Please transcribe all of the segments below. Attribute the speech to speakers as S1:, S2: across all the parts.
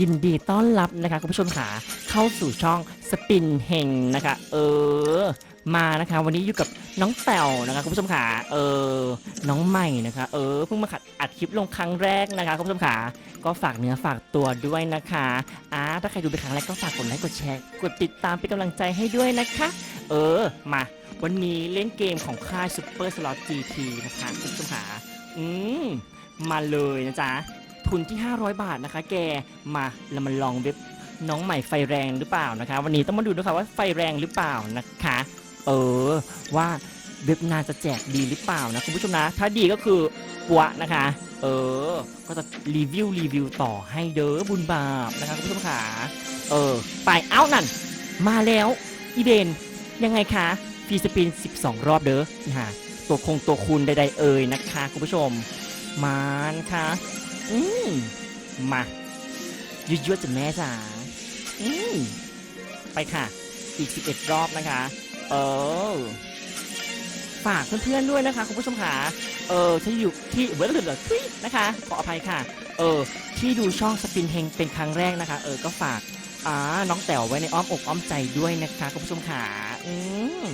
S1: ยินดีต้อนรับนะคะคุณผู้ชมขาเข้าสู่ช่องสปินเฮงนะคะ เออ มานะคะ วันนี้อยู่กับน้องแต๋วนะคะคุณผู้ชมขาเออ น้องใหม่นะคะ เออเพิ่งมาขัดอัดคลิปลงครั้งแรกนะคะคุณผู้ชมขาก็ฝากเนื้อฝากตัวด้วยนะคะอ่าถ้าใครดูเป็นครั้งแรกก็ฝากกดไลค์กดแชร์กดติดตามเป็นกำลังใจให้ด้วยนะคะ เออมาวันนี้เล่นเกมของค่าย Super Slot GT นะคะคุณผู้ชมขาอืมมาเลยนะจ๊ะ ทุนที่ 500 บาทนะคะ แกมาเรามาลองเว็บน้องใหม่ไฟแรงหรือเปล่านะคะ วันนี้ต้องมาดูด้วยค่ะว่าไฟแรงหรือเปล่านะคะ เออ ว่าเว็บนานจะแจกดีหรือเปล่านะคุณผู้ชมนะ ถ้าดีก็คือปัวนะคะ เออ ก็จะรีวิวรีวิวต่อให้เด้อบุญบาปนะคะคุณผู้ชมขาเออ ไปเอ้านั่น มาแล้วอีเดนยังไงคะฟีสปิน 12 รอบเด้อนี่ฮะตัวคงตัวคูณใดๆเอ่ยนะคะ คุณผู้ชมมานค่ะ อืมมายืดยวดๆจ้ะแม่จ๋าอืมไปค่ะ อีก 11 รอบนะคะ เออ ฝากเพื่อนๆด้วยนะคะ คุณผู้ชมค่ะ เออที่อยู่ที่เวลเหลือทุยนะคะ ขออภัยค่ะ เออ ที่ดูช่องสปินเฮงเป็นครั้งแรกนะคะ เออ ก็ฝาก อ่าน้องแต๋วไว้ในอ้อมอกอ้อมใจด้วยนะคะคุณผู้ชมค่ะอืม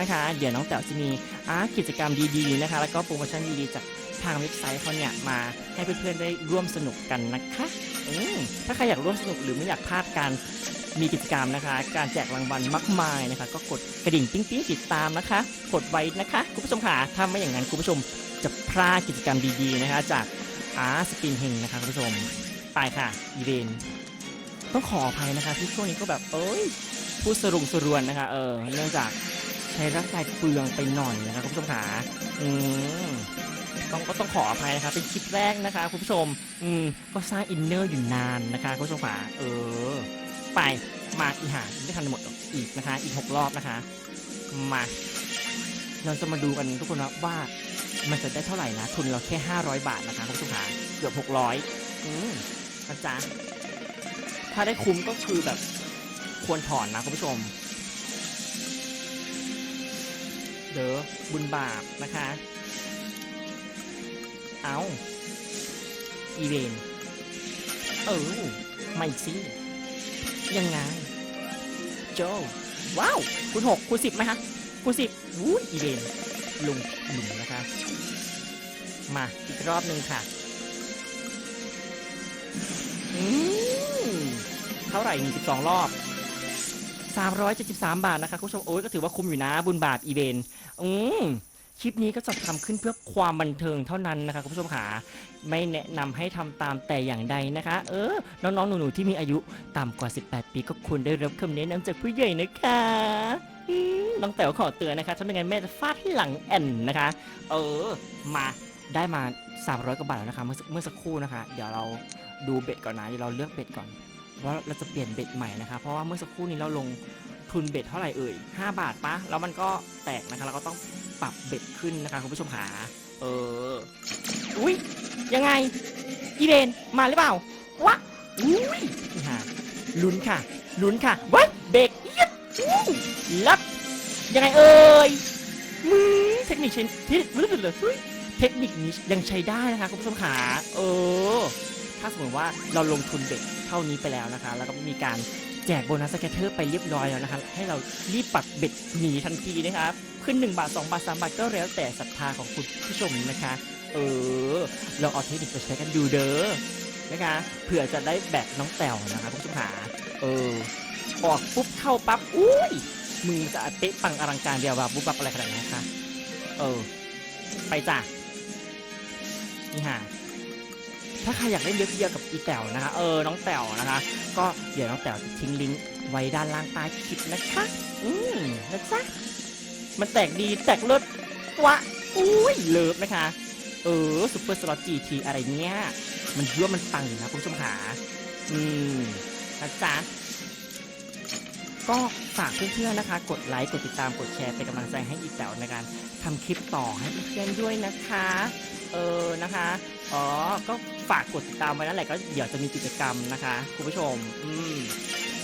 S1: นะคะ เดี๋ยวน้องแต๋วจะมีอ่ากิจกรรมดีๆนะคะ แล้วก็โปรโมชั่นดีๆจากทางเว็บไซต์เขาเนี่ยมาให้เพื่อนๆได้ร่วมสนุกกันนะคะอืมถ้าใครอยากร่วมสนุกหรือไม่อยากพลาดการมีกิจกรรมนะคะ การแจกรางวัลมากมายนะคะ ก็กดกระดิ่งปิ๊งปิ๊งติดตามนะคะ กดไว้นะคะคุณผู้ชมค่ะถ้าไม่อย่างนั้นคุณผู้ชมจะพลาดกิจกรรมดีๆนะคะ จากอาสปินเฮงนะคะคุณผู้ชม ไปค่ะอีเวน ต้องขออภัยนะคะที่ช่วงนี้ก็แบบเอ้ยพูดสรุงสรวนนะคะ เออเนื่องจากใช้ร่างกายเปลืองไปหน่อยนะคะคุณผู้ชมค่ะอืมต้องก็ต้องขออภัยนะคะเป็นคลิปแรกนะคะคุณผู้ชม อืมก็สร้างอินเนอร์อยู่นานนะคะคุณผู้ชมค่ะเออ ไปมาอีหาไม่ทันหมดอีกนะคะ อีกหกรอบนะคะมาเราจะมาดูกันทุกคนนะว่ามันจะได้เท่าไหร่นะ ทุนเราแค่ 500 บาทนะคะคุณผู้ชมค่ะเกือบ600อืมนะจ๊ะ ถ้าได้คุ้มก็คือแบบควรถอนนะคุณผู้ชม เด้อบุญบาปนะคะ เอาอีเวนเออไม่สิยังไง โจ ว้าว คุณหกคุณสิบไหมฮะคุณสิบวู้อีเวนลุงลุงนะคะ มาอีกรอบหนึ่งค่ะ อืม เท่าไหร่หนึ่งสิบสองรอบ 373 บาทนะคะคุณผู้ชมโอ้ยก็ถือว่าคุ้มอยู่นะบุญบาปอีเวนอืมคลิปนี้ก็จะทำขึ้นเพื่อความบันเทิงเท่านั้นนะคะคุณผู้ชมขาไม่แนะนำให้ทำตามแต่อย่างใดนะคะ เออ น้องๆ หนูๆ ที่มีอายุต่ำกว่า 18 ปีก็ควรได้รับคำแนะนำจากผู้ใหญ่นะคะน้องแต๋วขอเตือนนะคะถ้าไม่งั้นแม่จะฟาดให้หลังแอนนะคะ เออ มาได้มา 300 กว่าบาทแล้วนะคะ เมื่อเมื่อสักครู่นะคะ เดี๋ยวเราดูเบ็ดก่อนนะเดี๋ยวเราเลือกเบ็ดก่อน ว่าเราจะเปลี่ยนเบ็ดใหม่นะคะเพราะว่าเมื่อสักครู่นี้เราลงทุนเบ็ดเท่าไหร่เอ่ย5 บาทปะแล้วมันก็แตกนะคะเราก็ต้องปรับเบ็ดขึ้นนะคะคุณผู้ชมขาเอออุ้ยยังไงอีเดนมาหรือเปล่าวะอุ้ยนี่ฮะลุ้นค่ะลุ้นค่ะวะเบรกเอียดอู้ลับยังไงเอ่ยมือเทคนิคเชนที่รู้สึกเลยเฮ้ยเทคนิคนี้ยังใช้ได้นะคะคุณผู้ชมขาเออ ถ้าสมมติว่าเราลงทุนเบ็ดเท่านี้ไปแล้วนะคะ แล้วก็มีการแจกโบนัสสแกตเตอร์ไปเรียบร้อยแล้วนะคะ ให้เรารีบปักเบ็ดหนีทันทีนะครับ ขึ้น 1 บาท 2 บาท 3 บาทก็แล้วแต่ศรัทธาของคุณผู้ชมนะคะ เออลองเอาเทคนิคไปใช้กันดูเด้อนะคะเผื่อจะได้แบบน้องแต๋วนะคะคุณผู้ชมขาเออออกปุ๊บเข้าปั๊บอุ้ยมือจะเป๊ะปังอลังการเดียวแบบบุ๊บบับอะไรขนาดนั้นคะเออ ไปจ้ะนี่ฮะ ถ้าใครอยากเล่นเยอะๆกับอีแต๋วนะคะ เออ น้องแต๋วนะคะ ก็เดี๋ยวน้องแต๋วจะทิ้งลิงก์ไว้ด้านล่างใต้คลิปนะคะ อืมนะจ๊ะมันแตกดีแตกเลิศวะอุ้ยเลิฟนะคะ เออซุปเปอร์สล็อตจีทีอะไรเนี้ย มันยั่วมันปังอยู่นะคุณผู้ชมขาอืมนะจ๊ะก็ฝากเพื่อนๆนะคะ กดไลค์ กดติดตาม กดแชร์เป็นกำลังใจให้อีแต๋วในการทำคลิปต่อให้เพื่อนๆด้วยนะคะ เออนะคะ อ๋อ ก็ฝากกดติดตามไว้นั่นแหละก็เดี๋ยวจะมีกิจกรรมนะคะคุณผู้ชม อืม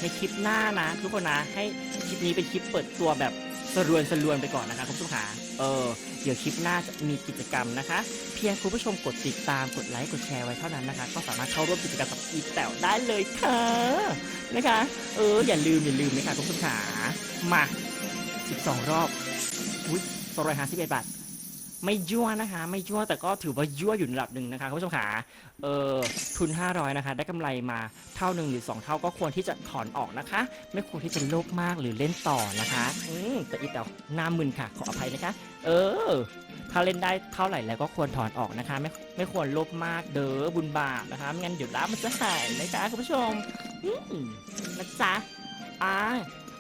S1: ในคลิปหน้านะ ทุกคนนะ ให้คลิปนี้เป็นคลิปเปิดตัวแบบสรวนสรวนไปก่อนนะคะคุณผู้ชมขาเออ เดี๋ยวคลิปหน้าจะมีกิจกรรมนะคะ เพียงคุณผู้ชมกดติดตามกดไลค์กดแชร์ไว้เท่านั้นนะคะ ก็สามารถเข้าร่วมกิจกรรมกับอีแต๋วได้เลยค่ะนะคะ เออ อย่าลืมอย่าลืมนะคะคุณผู้ชมขามา 12 รอบอุ้ย251บาท ไม่ยั่วนะคะ ไม่ยั่วแต่ก็ถือว่ายั่วอยู่ระดับหนึ่งนะคะคุณผู้ชมขาเออทุน 500 นะคะ ได้กำไรมาเท่าหนึ่งหรือ 2 เท่าก็ควรที่จะถอนออกนะคะ ไม่ควรที่จะโลภมากหรือเล่นต่อนะคะอืมแต่อีแต่หน้ามึนค่ะ ขออภัยนะคะ เออ ถ้าเล่นได้เท่าไหร่แล้วก็ควรถอนออกนะคะ ไม่ไม่ควรโลภมากเด้อบุญบาปนะคะไม่งั้นเดี๋ยวร้ามันจะหายนะคะคุณผู้ชมอืมนะจ๊ะอ่า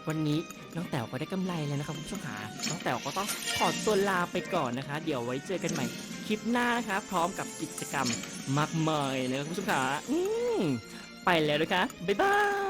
S1: วันนี้ น้องแต๋วก็ได้กำไรแล้วนะคะคุณผู้ชมค่ะน้องแต๋วก็ต้องขอตัวลาไปก่อนนะคะ เดี๋ยวไว้เจอกันใหม่คลิปหน้านะคะ พร้อมกับกิจกรรมมากมายเลยคุณผู้ชมขาอืมไปแล้วนะคะบ๊ายบาย